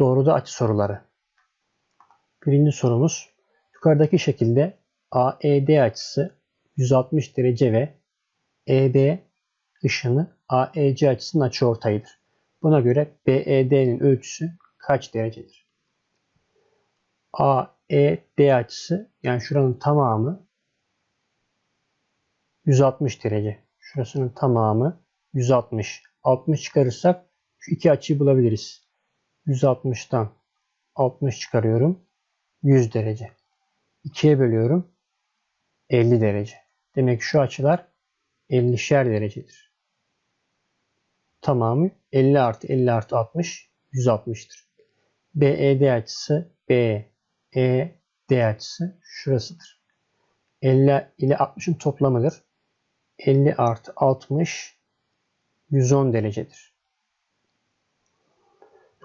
Doğruda açı soruları. Birinci sorumuz. Yukarıdaki şekilde AED açısı 160 derece ve EB ışını AEC açısının açıortayıdır. Buna göre BED'nin ölçüsü kaç derecedir? AED açısı yani şuranın tamamı 160 derece. Şurasının tamamı 160. 60 çıkarırsak şu iki açıyı bulabiliriz. 160'tan 60 çıkarıyorum. 100 derece. 2'ye bölüyorum. 50 derece. Demek şu açılar 50'şer derecedir. Tamamı 50 artı 50 artı 60 160'tır. BED açısı BED açısı şurasıdır. 50 ile 60'ın toplamıdır. 50 artı 60 110 derecedir.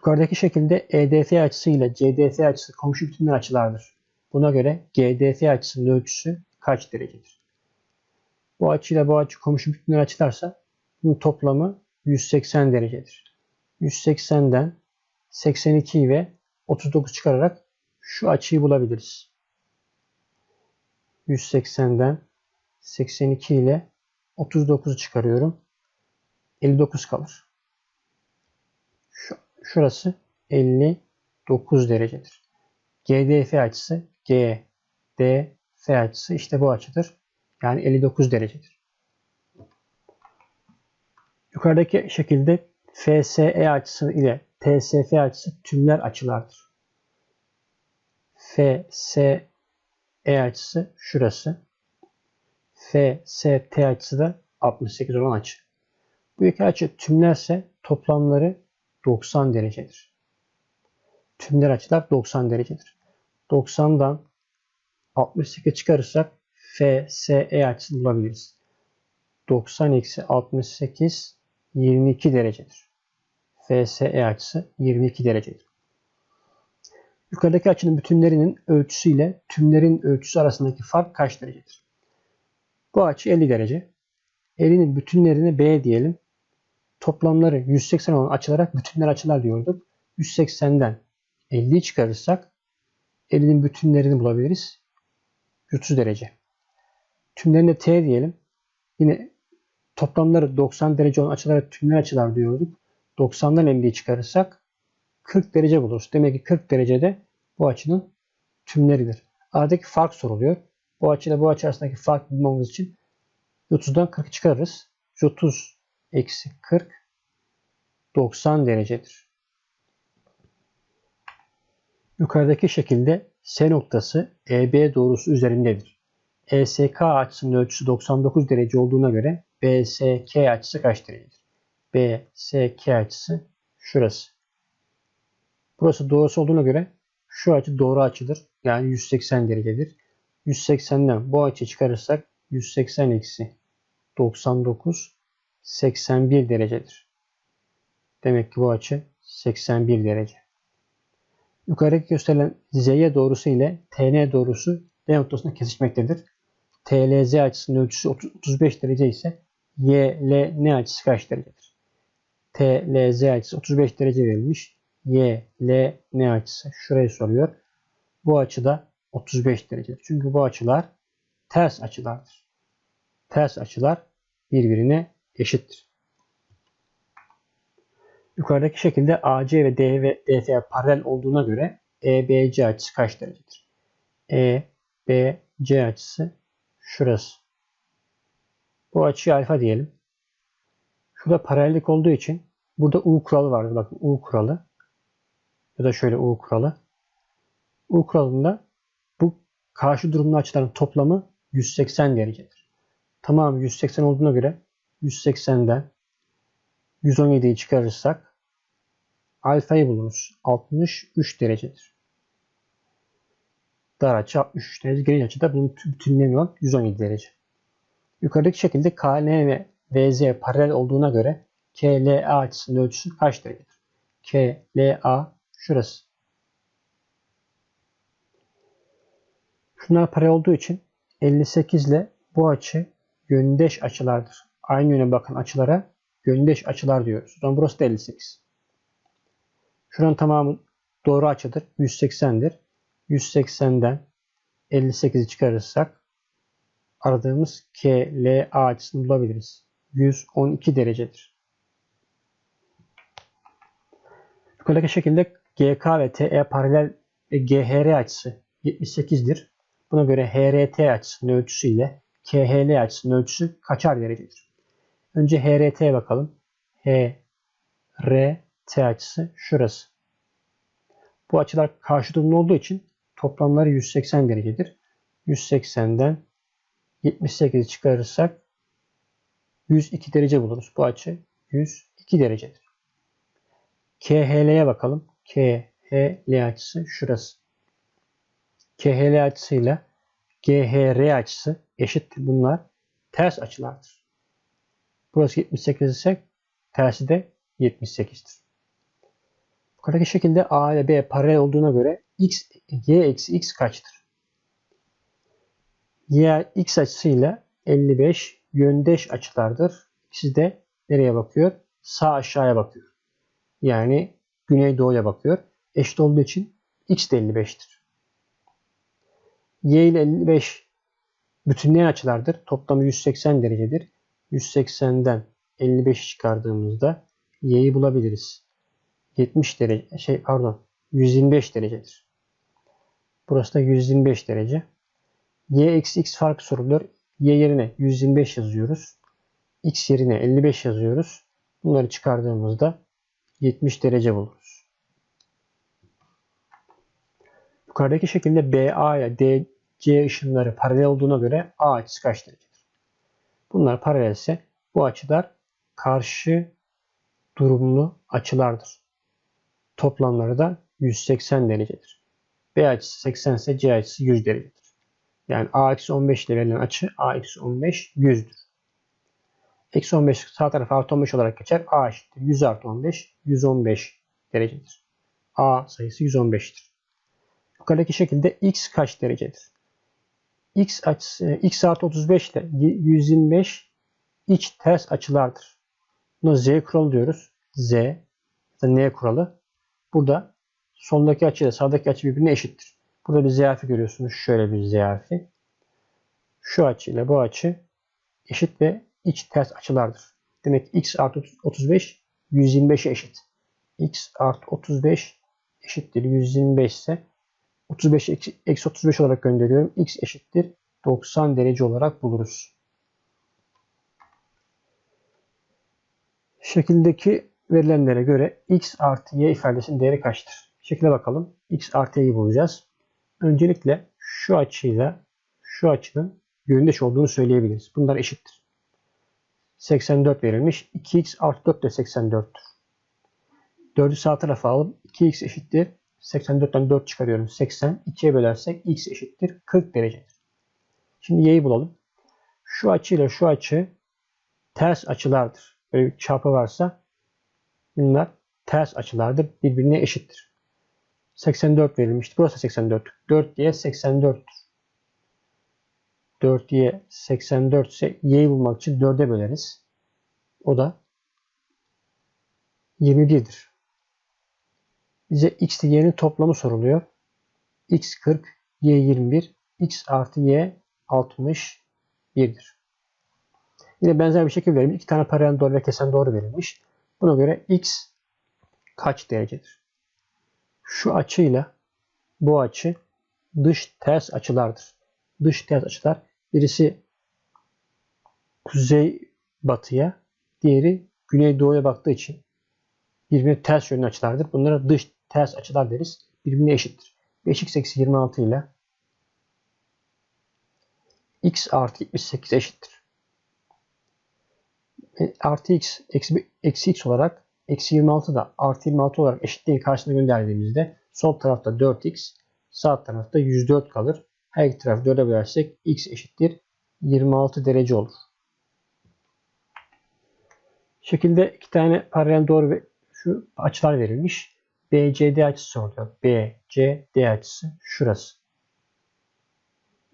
Yukarıdaki şekilde EDF açısı ile CDF açısı komşu bütünler açılardır. Buna göre GDF açısının ölçüsü kaç derecedir? Bu açıyla bu açı komşu bütünler açılarsa bunun toplamı 180 derecedir. 180'den 82 ve 39 çıkararak şu açıyı bulabiliriz. 180'den 82 ile 39'u çıkarıyorum. 59 kalır. Şu, şurası 59 derecedir. GDF açısı GDF açısı işte bu açıdır. Yani 59 derecedir. Yukarıdaki şekilde FSE açısı ile TSF açısı tümler açılardır. FSE açısı şurası. FST açısı da 68 olan açı. Bu iki açı tümlerse toplamları 90 derecedir. Tümler açılar 90 derecedir. 90'dan 68 çıkarırsak FSE açısını bulabiliriz. 90 eksi 68 22 derecedir. FSE açısı 22 derecedir. Yukarıdaki açının bütünlerinin ölçüsü ile tümlerin ölçüsü arasındaki fark kaç derecedir? Bu açı 50 derece. 50'nin bütünlerini B diyelim. Toplamları 180 olan açılarak bütünler açılar diyorduk. 180'den 50'yi çıkarırsak 50'nin bütünlerini bulabiliriz. 30 derece. Tümlerine T diyelim. Yine toplamları 90 derece olan açılara tümler açılar diyorduk. 90'dan 50'yi çıkarırsak 40 derece buluruz. Demek ki 40 derecede bu açının tümleridir. Aradaki fark soruluyor. Bu açıyla bu açı arasındaki fark bulmamız için 30'dan 40 çıkarırız. 30 eksi 40 90 derecedir. Yukarıdaki şekilde S noktası EB doğrusu üzerindedir. ESK açısının ölçüsü 99 derece olduğuna göre BSK açısı kaç derecedir? BSK açısı şurası. Burası doğrusu olduğuna göre şu açı doğru açıdır. Yani 180 derecedir. 180'den bu açı çıkarırsak 180 eksi 99 81 derecedir. Demek ki bu açı 81 derece. Yukarıdaki gösterilen ZY doğrusu ile TN doğrusu D noktasında kesişmektedir. TLZ açısının ölçüsü 35 derece ise YLN açısı kaç derecedir? TLZ açısı 35 derece verilmiş. YLN açısı şurayı soruyor. Bu açıda 35 derecedir. Çünkü bu açılar ters açılardır. Ters açılar birbirine eşittir. Yukarıdaki şekilde AC ve D ve DF paralel olduğuna göre EBC açısı kaç derecedir? EBC açısı şurası. Bu açıya alfa diyelim. Şurada paralellik olduğu için burada U kuralı vardır. Bakın U kuralı. Ya da şöyle U kuralı. U kuralında bu karşı durumlu açıların toplamı 180 derecedir. Tamam 180 olduğuna göre 180'den 117'yi çıkarırsak alfayı buluruz. 63 derecedir. Dar açı 63 derece. Geniş açıda bunun bütünlüğü olan 117 derece. Yukarıdaki şekilde KN ve VZ paralel olduğuna göre KLA açısının ölçüsü kaç derecedir? KLA şurası. Şunlar paralel olduğu için 58 ile bu açı yöndeş açılardır. Aynı yöne bakan açılara yöndeş açılar diyoruz. O zaman burası da 58. Şuranın tamamı doğru açıdır. 180'dir. 180'den 58'i çıkarırsak aradığımız KLA açısını bulabiliriz. 112 derecedir. Yukarıdaki şekilde GK ve TE paralel ve GHR açısı 78'dir. Buna göre HRT açısının ölçüsü ile KHL açısının ölçüsü kaçar derecedir? Önce HRT'ye bakalım. HRT açısı şurası. Bu açılar karşı durumlu olduğu için toplamları 180 derecedir. 180'den 78'i çıkarırsak 102 derece buluruz. Bu açı 102 derecedir. KHL'ye bakalım. KHL açısı şurası. KHL açısıyla GHR açısı eşittir. Bunlar ters açılardır. Burası 78 ise tersi de 78'dir. Yukarıdaki şekilde A ile B paralel olduğuna göre x, y eksi x kaçtır? Y x açısıyla 55 yöndeş açılardır. İkisi de nereye bakıyor? Sağ aşağıya bakıyor. Yani güneydoğuya bakıyor. Eşit olduğu için x de 55'tir. Y ile 55 bütünleyen açılardır. Toplamı 180 derecedir. 180'den 55 çıkardığımızda y'yi bulabiliriz. 70 derece şey pardon 125 derecedir. Burası da 125 derece. y eksi x farkı soruluyor. y yerine 125 yazıyoruz. x yerine 55 yazıyoruz. Bunları çıkardığımızda 70 derece buluruz. Yukarıdaki şekilde BA ile DC ışınları paralel olduğuna göre A açısı kaç derecedir? Bunlar paralelse bu açılar karşı durumlu açılardır. Toplamları da 180 derecedir. B açısı 80 ise C açısı 100 derecedir. Yani A eksi 15 ile verilen açı A eksi 15 100'dür. Eksi 15 sağ tarafa artı 15 olarak geçer. A eşittir. 100 artı 15 115 derecedir. A sayısı 115'tir. Yukarıdaki şekilde x kaç derecedir? X açısı x artı 35 ile 125 iç ters açılardır. Buna z kuralı diyoruz. z ya da n kuralı. Burada sondaki açı ile sağdaki açı birbirine eşittir. Burada bir z harfi görüyorsunuz. Şöyle bir z harfi. Şu açı ile bu açı eşit ve iç ters açılardır. Demek x artı 35 125'e eşit. x artı 35 eşittir 125 ise 35 eksi 35 olarak gönderiyorum. x eşittir 90 derece olarak buluruz. Şekildeki verilenlere göre x artı y ifadesinin değeri kaçtır? Şekile bakalım. x artı y'yi bulacağız. Öncelikle şu açıyla şu açının yöndeş olduğunu söyleyebiliriz. Bunlar eşittir. 84 verilmiş. 2x artı 4 de 84'tür. 4'ü sağ tarafa alıp 2x eşittir. 84'ten 4 çıkarıyorum. 80. 2'ye bölersek x eşittir. 40 derecedir. Şimdi y'yi bulalım. Şu açıyla şu açı ters açılardır. Böyle bir çarpı varsa bunlar ters açılardır. Birbirine eşittir. 84 verilmişti. Burası 84. 4 diye 84'tür. 4 diye 84 ise y'yi bulmak için 4'e böleriz. O da 21'dir. Bize x y'nin toplamı soruluyor. x 40, y 21, x artı y 61'dir. Yine benzer bir şekilde verilmiş. İki tane paralel doğru ve kesen doğru verilmiş. Buna göre x kaç derecedir? Şu açıyla bu açı dış ters açılardır. Dış ters açılar birisi kuzey batıya, diğeri güney doğuya baktığı için birbirine ters yönlü açılardır. Bunlara dış ters açılar deriz. Birbirine eşittir. 5x eksi 26 ile x artı 78 eşittir. E, artı x eksi, eksi x olarak eksi 26 da artı 26 olarak eşitliğin karşısına gönderdiğimizde sol tarafta 4x sağ tarafta 104 kalır. Her iki tarafı 4'e bölersek x eşittir 26 derece olur. Şekilde iki tane paralel doğru ve şu açılar verilmiş. BCD açısı soruluyor. BCD açısı şurası.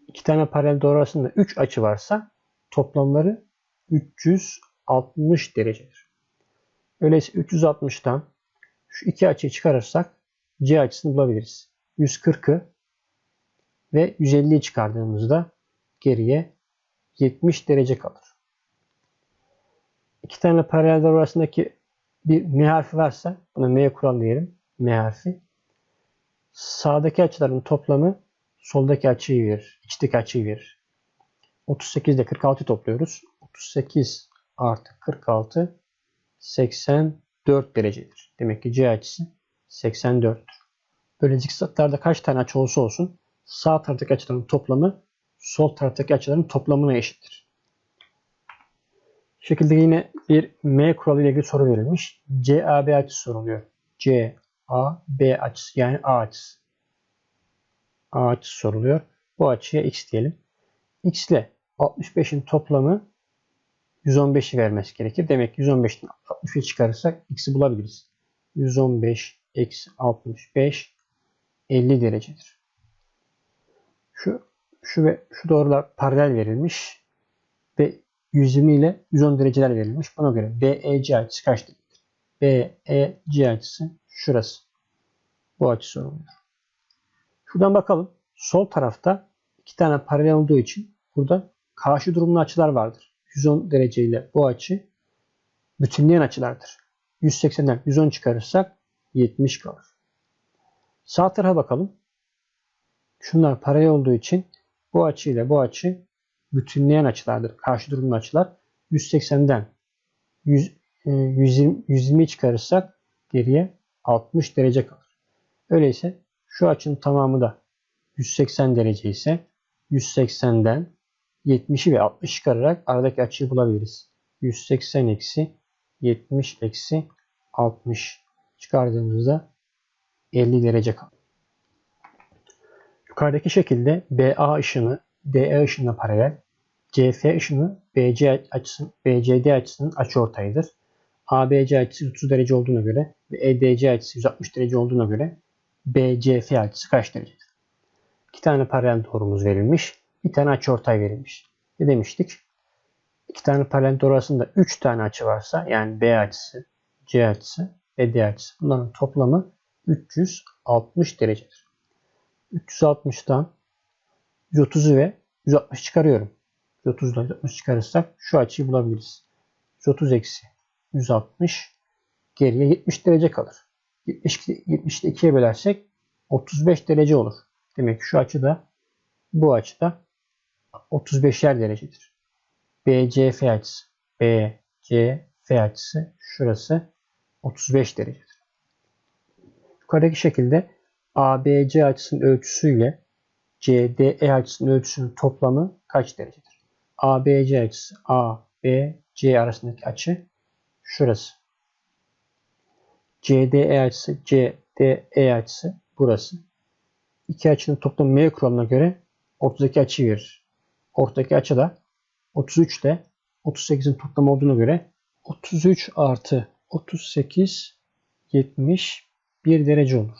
İki tane paralel doğru arasında 3 açı varsa toplamları 360 derecedir. Öyleyse 360'tan şu iki açıyı çıkarırsak C açısını bulabiliriz. 140'ı ve 150'yi çıkardığımızda geriye 70 derece kalır. İki tane paralel arasındaki bir M harfi varsa buna M kural diyelim. M harfi. Sağdaki açıların toplamı soldaki açıyı verir. İçteki açıyı verir. 38 ile 46 topluyoruz. 38 artı 46 84 derecedir. Demek ki C açısı 84'tür. Böyle zikzaklarda kaç tane açı olsa olsun sağ taraftaki açıların toplamı sol taraftaki açıların toplamına eşittir. Şekilde yine bir M kuralı ile ilgili soru verilmiş. CAB açısı soruluyor. CAB açısı yani A açısı. A açısı soruluyor. Bu açıya X diyelim. X ile 65'in toplamı 115'i vermesi gerekir. Demek ki 115'ten 60'ı çıkarırsak X'i bulabiliriz. 115 eksi 65 50 derecedir. Şu, şu ve şu doğrular paralel verilmiş ve 120 ile 110 dereceler verilmiş. Buna göre BEC açısı kaç derecedir? BEC açısı şurası. Bu açı soruluyor. Şuradan bakalım. Sol tarafta iki tane paralel olduğu için burada karşı durumlu açılar vardır. 110 derece ile bu açı bütünleyen açılardır. 180'den 110 çıkarırsak 70 kalır. Sağ tarafa bakalım. Şunlar paralel olduğu için bu açı ile bu açı bütünleyen açılardır. Karşı durumlu açılar. 180'den 100, 120, 120 çıkarırsak geriye 60 derece kalır. Öyleyse şu açının tamamı da 180 derece ise 180'den 70'i ve 60 çıkararak aradaki açıyı bulabiliriz. 180 eksi 70 eksi 60 çıkardığımızda 50 derece kalır. Yukarıdaki şekilde BA ışını DE ışınına paralel, CF ışını BC açısının, BCD açısının açıortayıdır. ABC açısı 30 derece olduğuna göre ve EDC açısı 160 derece olduğuna göre BCF açısı kaç derecedir? İki tane paralel doğrumuz verilmiş. Bir tane açıortay verilmiş. Ne demiştik? İki tane paralel doğru arasında 3 tane açı varsa yani B açısı, C açısı ve D açısı. Bunların toplamı 360 derecedir. 360'dan 130'u ve 160 çıkarıyorum. 130'dan 160 çıkarırsak şu açıyı bulabiliriz. 130 eksi 160 geriye 70 derece kalır. 70, 70'i 2'ye bölersek 35 derece olur. Demek ki şu açı da bu açıda 35'er derecedir. BCF açısı BCF açısı şurası 35 derecedir. Yukarıdaki şekilde ABC açısının ölçüsüyle CDE açısının ölçüsünün toplamı kaç derecedir? ABC açısı ABC arasındaki açı şurası. CDE açısı CDE açısı burası. İki açının toplamı M kuralına göre ortadaki açıyı verir. Ortadaki açı da 33 ile 38'in toplamı olduğuna göre 33 artı 38 71 derece olur.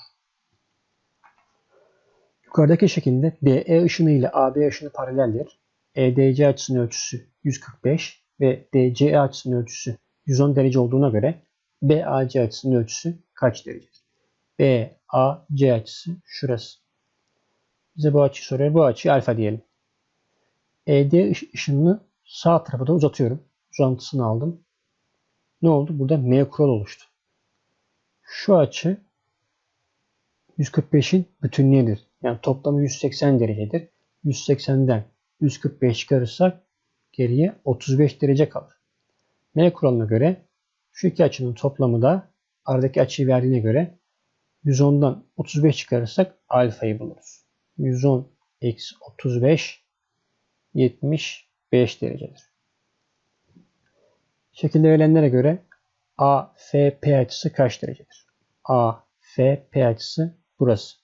Yukarıdaki şekilde DE ışını ile AB ışını paraleldir. EDC açısının ölçüsü 145 ve DCE açısının ölçüsü 110 derece olduğuna göre BAC açısının ölçüsü kaç derecedir? BAC açısı şurası. Bize bu açıyı soruyor. Bu açıyı alfa diyelim. ED ışınını sağ tarafa da uzatıyorum. Uzantısını aldım. Ne oldu? Burada M kural oluştu. Şu açı 145'in bütünlüğüdür. Yani toplamı 180 derecedir. 180'den 145 çıkarırsak geriye 35 derece kalır. M kuralına göre şu iki açının toplamı da aradaki açıyı verdiğine göre 110'dan 35 çıkarırsak alfayı buluruz. 110 eksi 35 75 derecedir. Şekilde verilenlere göre AFP açısı kaç derecedir? AFP açısı burası.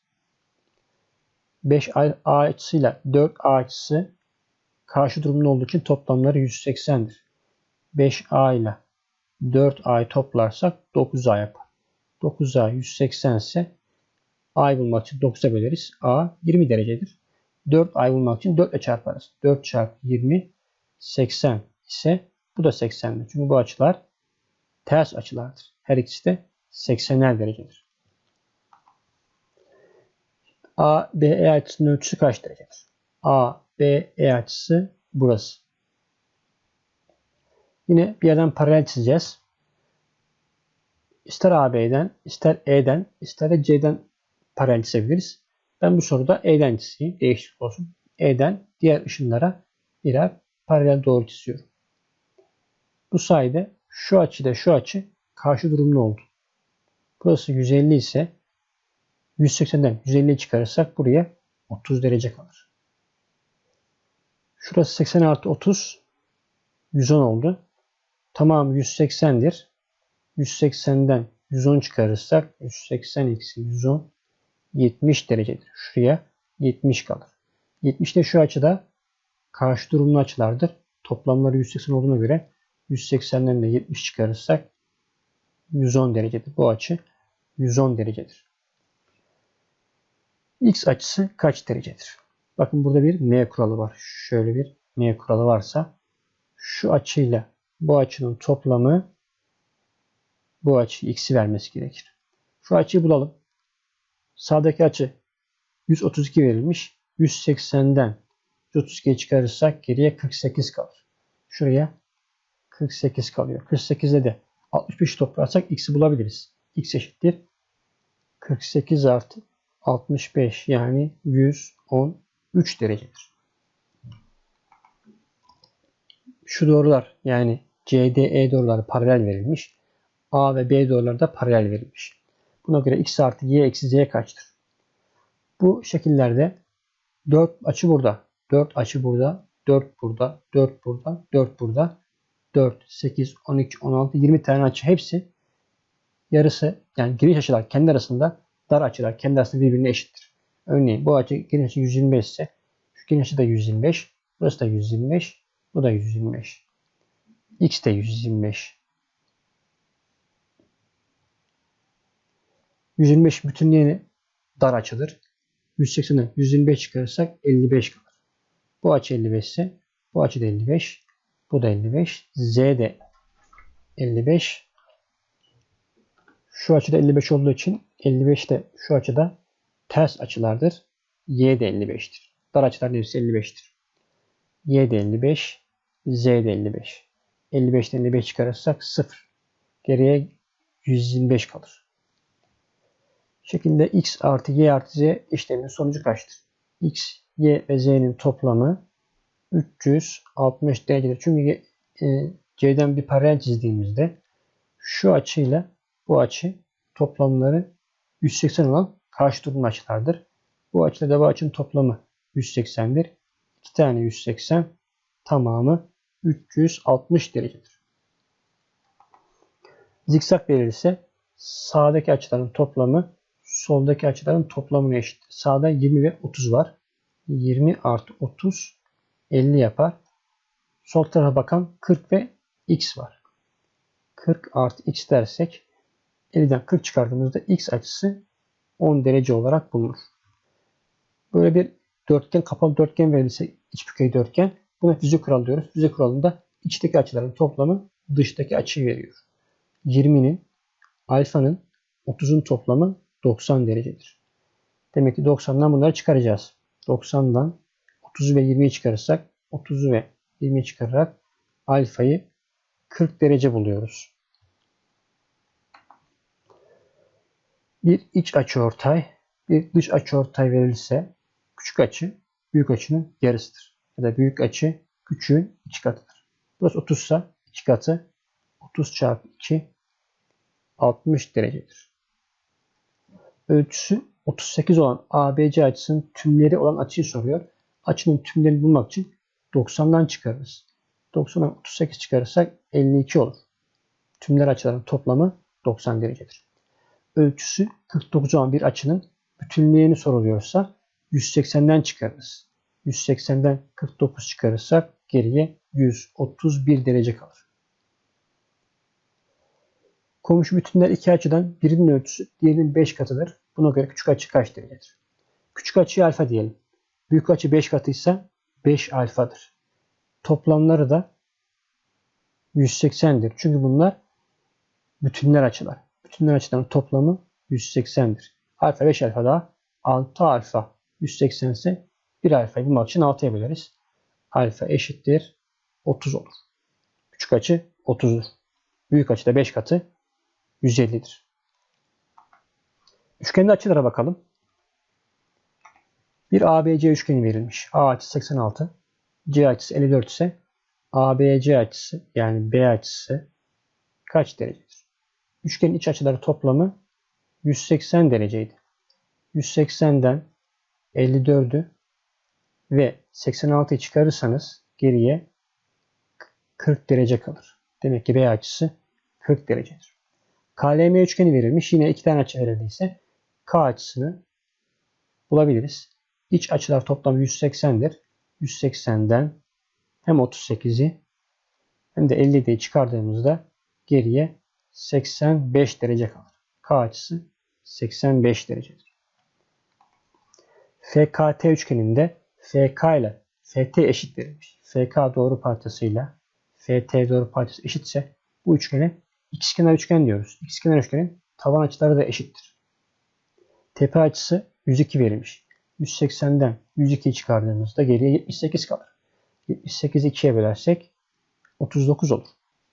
5A açısıyla 4A açısı karşı durumda olduğu için toplamları 180'dir. 5A ile 4A'yı toplarsak 9A yapar. 9A 180 ise A'yı bulmak için 9'a böleriz. A 20 derecedir. 4 A'yı bulmak için 4 ile çarparız. 4 çarpı 20 80 ise bu da 80'dir. Çünkü bu açılar ters açılardır. Her ikisi de 80'er derecedir. A, B, E açısının ölçüsü kaç derecedir? A, B, E açısı burası. Yine bir yerden paralel çizeceğiz. İster AB'den, ister E'den, ister de C'den paralel çizebiliriz. Ben bu soruda E'den çizeyim. Değişiklik olsun. E'den diğer ışınlara birer paralel doğru çiziyorum. Bu sayede şu açı şu açı karşı durumlu oldu. Burası 150 ise 180'den 150'yi çıkarırsak buraya 30 derece kalır. Şurası 80 artı 30 110 oldu. Tamam 180'dir. 180'den 110 çıkarırsak 180 eksi 110 70 derecedir. Şuraya 70 kalır. 70 de şu açıda karşı durumlu açılardır. Toplamları 180 olduğuna göre 180'den de 70 çıkarırsak 110 derecedir. Bu açı 110 derecedir. X açısı kaç derecedir? Bakın burada bir M kuralı var. Şöyle bir M kuralı varsa şu açıyla bu açının toplamı bu açı x'i vermesi gerekir. Şu açıyı bulalım. Sağdaki açı 132 verilmiş. 180'den 132'yi çıkarırsak geriye 48 kalır. Şuraya 48 kalıyor. 48'de de 65 toplarsak x'i bulabiliriz. x eşittir 48 artı 65 yani 113 derecedir. Şu doğrular yani CDE doğruları paralel verilmiş. A ve B doğruları da paralel verilmiş. Buna göre x artı y eksi z kaçtır? Bu şekillerde 4 açı burada, 4 açı burada, 4 burada, 4 burada, 4 burada, 4, 8, 12, 16, 20 tane açı hepsi yarısı yani geniş açılar kendi arasında dar açılar kendi arasında birbirine eşittir. Örneğin bu açı geniş açı 125 ise şu geniş açı da 125, burası da 125, bu da 125. X de 125. 125 bütünlüğüne dar açıdır. 180'den 125 çıkarırsak 55 kalır. Bu açı 55 ise bu açı da 55. Bu da 55. Z de 55. Şu açıda 55 olduğu için 55 de şu açıda ters açılardır. Y de 55'tir. Dar açılar hepsi 55'tir. Y de 55. Z de 55. 55'ten 55 çıkarırsak 0. Geriye 125 kalır. Şekilde x artı y artı z işleminin sonucu kaçtır? x, y ve z'nin toplamı 360 derecedir. Çünkü e, c'den bir paralel çizdiğimizde şu açıyla bu açı toplamları 180 olan karşı durumlu açılardır. Bu açıyla da bu açının toplamı 180'dir. 2 tane 180 tamamı 360 derecedir. Zikzak verilirse sağdaki açıların toplamı soldaki açıların toplamına eşit. Sağda 20 ve 30 var. 20 artı 30 50 yapar. Sol tarafa bakan 40 ve x var. 40 artı x dersek 50'den 40 çıkardığımızda x açısı 10 derece olarak bulunur. Böyle bir dörtgen, kapalı dörtgen verilirse iç bükey dörtgen buna füze kuralı diyoruz. Füze kuralında içteki açıların toplamı dıştaki açıyı veriyor. 20'nin alfanın 30'un toplamı 90 derecedir. Demek ki 90'dan bunları çıkaracağız. 90'dan 30'u ve 20'yi çıkarırsak 30'u ve 20'yi çıkararak alfayı 40 derece buluyoruz. Bir iç açıortay, bir dış açıortay verilirse küçük açı büyük açının yarısıdır. Ya da büyük açı küçüğün iki katıdır. Burası 30 ise iki katı 30 çarpı 2 60 derecedir. Ölçüsü 38 olan ABC açısının tümleri olan açıyı soruyor. Açının tümlerini bulmak için 90'dan çıkarırız. 90'dan 38 çıkarırsak 52 olur. Tümler açıların toplamı 90 derecedir. Ölçüsü 49 olan bir açının bütünlüğünü soruluyorsa 180'den çıkarırız. 180'den 49 çıkarırsak geriye 131 derece kalır. Komşu bütünler iki açıdan birinin ölçüsü diğerinin 5 katıdır. Buna göre küçük açı kaç derecedir? Küçük açıya alfa diyelim. Büyük açı 5 katıysa 5 alfadır. Toplamları da 180'dir. Çünkü bunlar bütünler açılar. Bütünler açıların toplamı 180'dir. Alfa 5 alfa daha 6 alfa 180 ise bir alfayı bulmak için 6'ya böleriz. Alfa eşittir 30 olur. Küçük açı 30'dur. Büyük açı da 5 katı 150'dir. Üçgende açılara bakalım. Bir ABC üçgeni verilmiş. A açısı 86, C açısı 54 ise ABC açısı yani B açısı kaç derecedir? Üçgenin iç açıları toplamı 180 dereceydi. 180'den 54'ü ve 86'yı çıkarırsanız geriye 40 derece kalır. Demek ki B açısı 40 derecedir. KLM üçgeni verilmiş. Yine iki tane açı verildiyse K açısını bulabiliriz. İç açılar toplamı 180'dir. 180'den hem 38'i hem de 50'yi çıkardığımızda geriye 85 derece kalır. K açısı 85 derecedir. FKT üçgeninde FK ile FT eşit verilmiş. FK doğru parçasıyla FT doğru parçası eşitse bu üçgene ikizkenar üçgen diyoruz. İkizkenar üçgenin taban açıları da eşittir. Tepe açısı 102 verilmiş. 180'den 102'yi çıkardığımızda geriye 78 kalır. 78'i 2'ye bölersek 39 olur.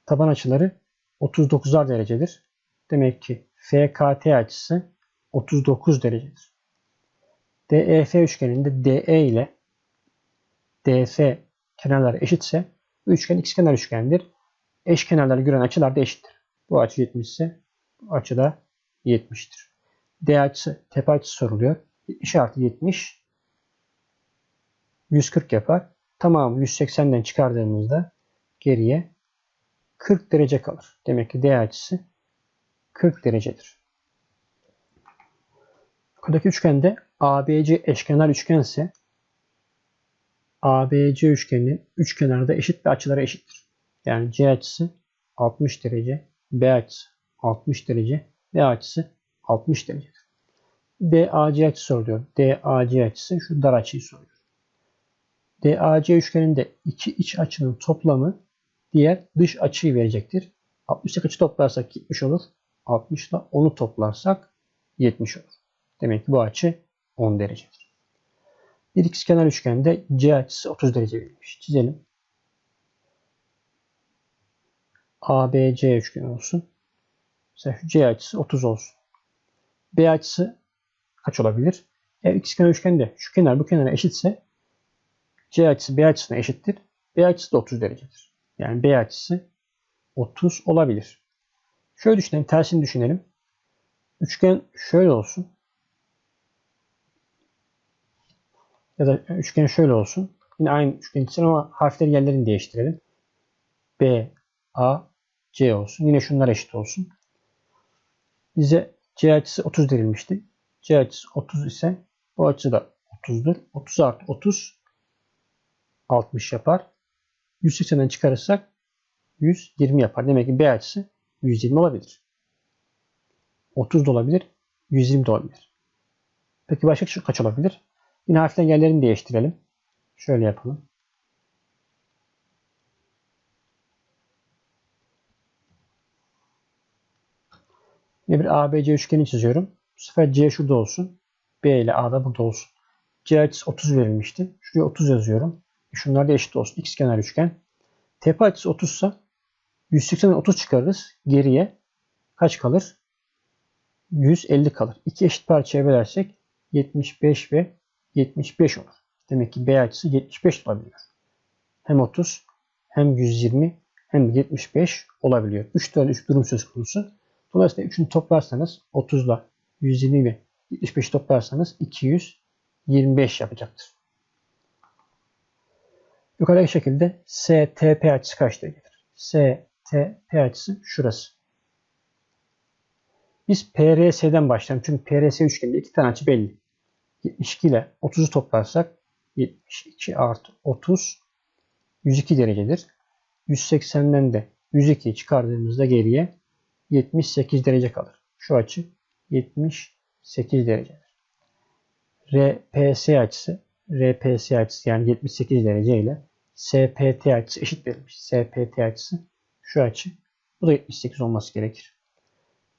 Taban açıları 39'ar derecedir. Demek ki FKT açısı 39 derecedir. DEF üçgeninde DE ile DF kenarları eşitse bu üçgen ikizkenar üçgendir. Eş kenarları gören açılar da eşittir. Bu açı 70 ise bu açı da 70'tir. D açısı tepe açısı soruluyor. 70 artı 70 140 yapar. Tamam 180'den çıkardığımızda geriye 40 derece kalır. Demek ki D açısı 40 derecedir. Buradaki üçgende ABC eşkenar üçgense ABC üçgeninin üç kenarı da eşit ve açıları eşittir. Yani C açısı 60 derece, B açısı 60 derece, B açısı 60 derecedir. DAC açısı soruluyor. DAC açısı şu dar açıyı soruyor. DAC üçgeninde iki iç açının toplamı diğer dış açıyı verecektir. 60 açı toplarsak 70 olur. 60 ile 10'u toplarsak 70 olur. Demek ki bu açı 10 derecedir. Bir ikizkenar üçgende C açısı 30 derece verilmiş. Çizelim. ABC üçgeni olsun. Mesela şu C açısı 30 olsun. B açısı kaç olabilir? Eğer ikizkenar üçgende şu kenar bu kenara eşitse C açısı B açısına eşittir. B açısı da 30 derecedir. Yani B açısı 30 olabilir. Şöyle düşünelim. Tersini düşünelim. Üçgen şöyle olsun. Ya da üçgen şöyle olsun. Yine aynı üçgen için ama harfleri yerlerini değiştirelim. B, A, C olsun. Yine şunlar eşit olsun. Bize C açısı 30 verilmişti. C açısı 30 ise bu açı da 30'dur. 30 artı 30 60 yapar. 180'den çıkarırsak 120 yapar. Demek ki B açısı 120 olabilir. 30 da olabilir. 120 de olabilir. Peki başka kaç olabilir? Yine harflerin yerlerini değiştirelim. Şöyle yapalım. Yine bir ABC üçgeni çiziyorum. Bu sefer C şurada olsun. B ile A da burada olsun. C açısı 30 verilmişti. Şuraya 30 yazıyorum. Şunlar da eşit olsun. X kenar üçgen. Tepe açısı 30 ise 180'den 30 çıkarırız. Geriye kaç kalır? 150 kalır. İki eşit parçaya bölersek 75 ve 75 olur. Demek ki B açısı 75 olabiliyor. Hem 30 hem 120 hem 75 olabiliyor. 3 tane 3 durum söz konusu. Dolayısıyla üçünü toplarsanız 30 ile 120 ve 75 toplarsanız 225 yapacaktır. Yukarıdaki şekilde STP açısı kaç derecedir? STP açısı şurası. Biz PRS'den başlayalım. Çünkü PRS üçgeninde iki tane açı belli. 72 ile 30'u toplarsak 72 artı 30 102 derecedir. 180'den de 102'yi çıkardığımızda geriye 78 derece kalır. Şu açı 78 derecedir. RPS açısı RPS açısı yani 78 derece ile SPT açısı eşit verilmiş. SPT açısı şu açı. Bu da 78 olması gerekir.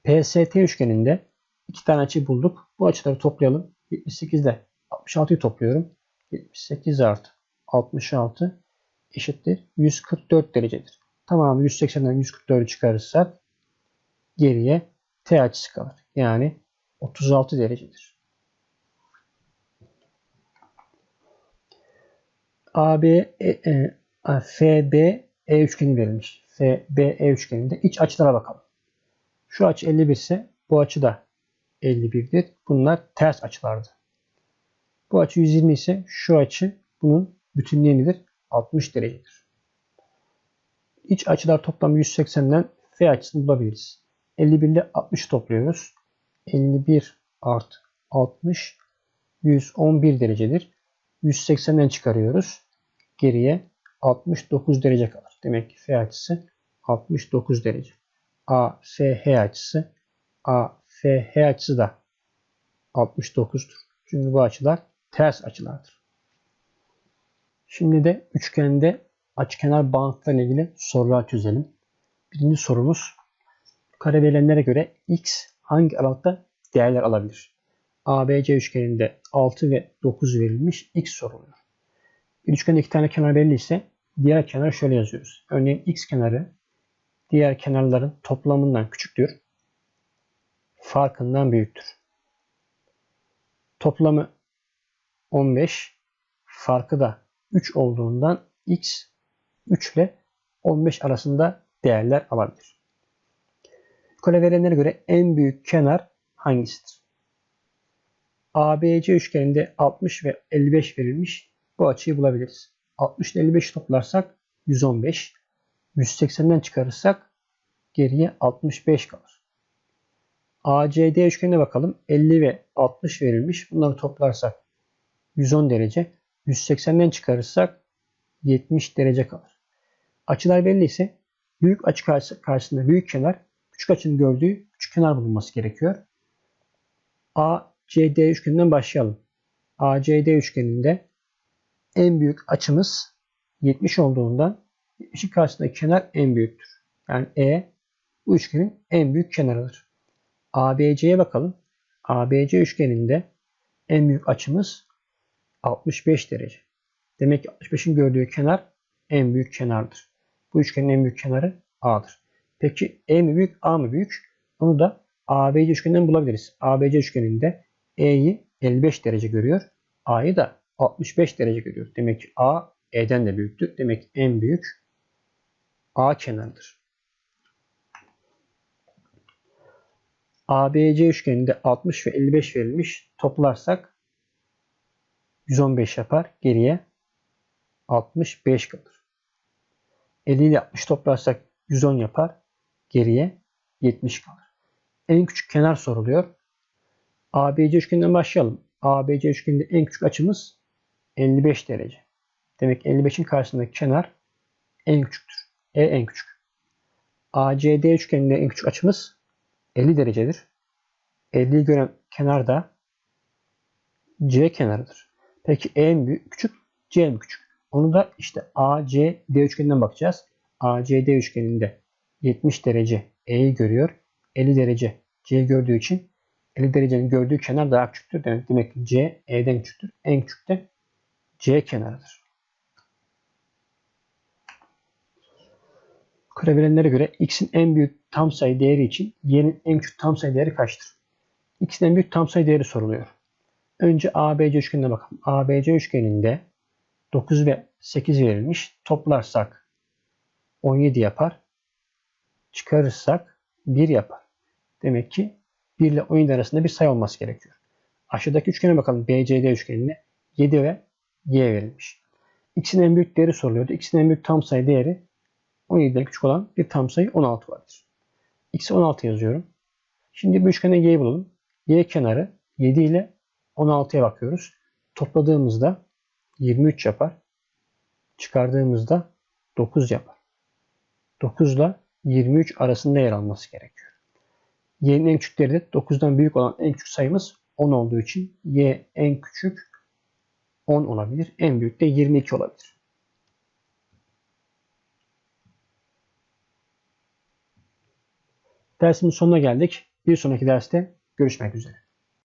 PST üçgeninde iki tane açı bulduk. Bu açıları toplayalım. 78 ile 66'yı topluyorum. 78 artı 66 eşittir 144 derecedir. Tamamı 180'den 144'ü çıkarırsak geriye T açısı kalır. Yani 36 derecedir. AB, e, e, FB, E üçgeni verilmiş. FB, E üçgeninde iç açılara bakalım. Şu açı 51 ise bu açı da 51'dir. Bunlar ters açılardı. Bu açı 120 ise şu açı bunun bütünlüğü 60 derecedir. İç açılar toplamı 180'den F açısını bulabiliriz. 51 ile 60 topluyoruz. 51 artı 60 111 derecedir. 180'den çıkarıyoruz. Geriye 69 derece kalır. Demek ki F açısı 69 derece. A, F, H açısı A, F, H açısı da 69'dur. Çünkü bu açılar ters açılardır. Şimdi de üçgende açıkenar bağıntılarla ilgili sorular çözelim. Birinci sorumuz kare verilenlere göre x hangi aralıkta değerler alabilir? ABC üçgeninde 6 ve 9 verilmiş x soruluyor. Bir üçgende iki tane kenar belli ise diğer kenar şöyle yazıyoruz. Örneğin x kenarı diğer kenarların toplamından küçüktür. Farkından büyüktür. Toplamı 15, farkı da 3 olduğundan x 3 ile 15 arasında değerler alabilir. Yukarı verilenlere göre en büyük kenar hangisidir? ABC üçgeninde 60 ve 55 verilmiş. Bu açıyı bulabiliriz. 60 ile 55 toplarsak 115. 180'den çıkarırsak geriye 65 kalır. ACD üçgenine bakalım. 50 ve 60 verilmiş. Bunları toplarsak 110 derece. 180'den çıkarırsak 70 derece kalır. Açılar belli ise büyük açı karşısında büyük kenar, küçük açının gördüğü küçük kenar bulunması gerekiyor. ACD üçgeninden başlayalım. ACD üçgeninde en büyük açımız 70 olduğundan 70'in karşısındaki kenar en büyüktür. Yani E bu üçgenin en büyük kenarıdır. ABC'ye bakalım. ABC üçgeninde en büyük açımız 65 derece. Demek ki 65'in gördüğü kenar en büyük kenardır. Bu üçgenin en büyük kenarı A'dır. Peki E mi büyük A mı büyük? Onu da ABC üçgeninden bulabiliriz. ABC üçgeninde E'yi 55 derece görüyor. A'yı da 65 derece görüyor. Demek ki A E'den de büyüktür. Demek ki en büyük A kenarıdır. ABC üçgeninde 60 ve 55 verilmiş. Toplarsak 115 yapar. Geriye 65 kalır. 50 ile 60 toplarsak 110 yapar. Geriye 70 kalır. En küçük kenar soruluyor. ABC üçgeninden başlayalım. ABC üçgeninde en küçük açımız 55 derece. Demek 55'in karşısındaki kenar en küçüktür. E en küçük. ACD üçgeninde en küçük açımız 50 derecedir. 50'yi gören kenar da C kenarıdır. Peki E en büyük, küçük, C en küçük. Onu da işte ACD üçgeninden bakacağız. ACD üçgeninde 70 derece E'yi görüyor. 50 derece C gördüğü için 50 derecenin gördüğü kenar daha küçüktür. Demek, demek ki C E'den küçüktür. En küçük de C kenarıdır. Kare verenlere göre x'in en büyük tam sayı değeri için y'nin en küçük tam sayı değeri kaçtır? x'in en büyük tam sayı değeri soruluyor. Önce ABC üçgenine bakalım. ABC üçgeninde 9 ve 8 verilmiş. Toplarsak 17 yapar. Çıkarırsak 1 yapar. Demek ki 1 ile 17 arasında bir sayı olması gerekiyor. Aşağıdaki üçgene bakalım. BCD üçgenine 7 ve y verilmiş. X'in en büyük değeri soruluyordu. X'in en büyük tam sayı değeri 17'den küçük olan bir tam sayı 16 vardır. X'e 16 yazıyorum. Şimdi bu üçgene y'yi bulalım. Y kenarı 7 ile 16'ya bakıyoruz. Topladığımızda 23 yapar. Çıkardığımızda 9 yapar. 9 ile 23 arasında yer alması gerekiyor. Y'nin en küçükleri de 9'dan büyük olan en küçük sayımız 10 olduğu için Y en küçük 10 olabilir. En büyük de 22 olabilir. Dersimizin sonuna geldik. Bir sonraki derste görüşmek üzere.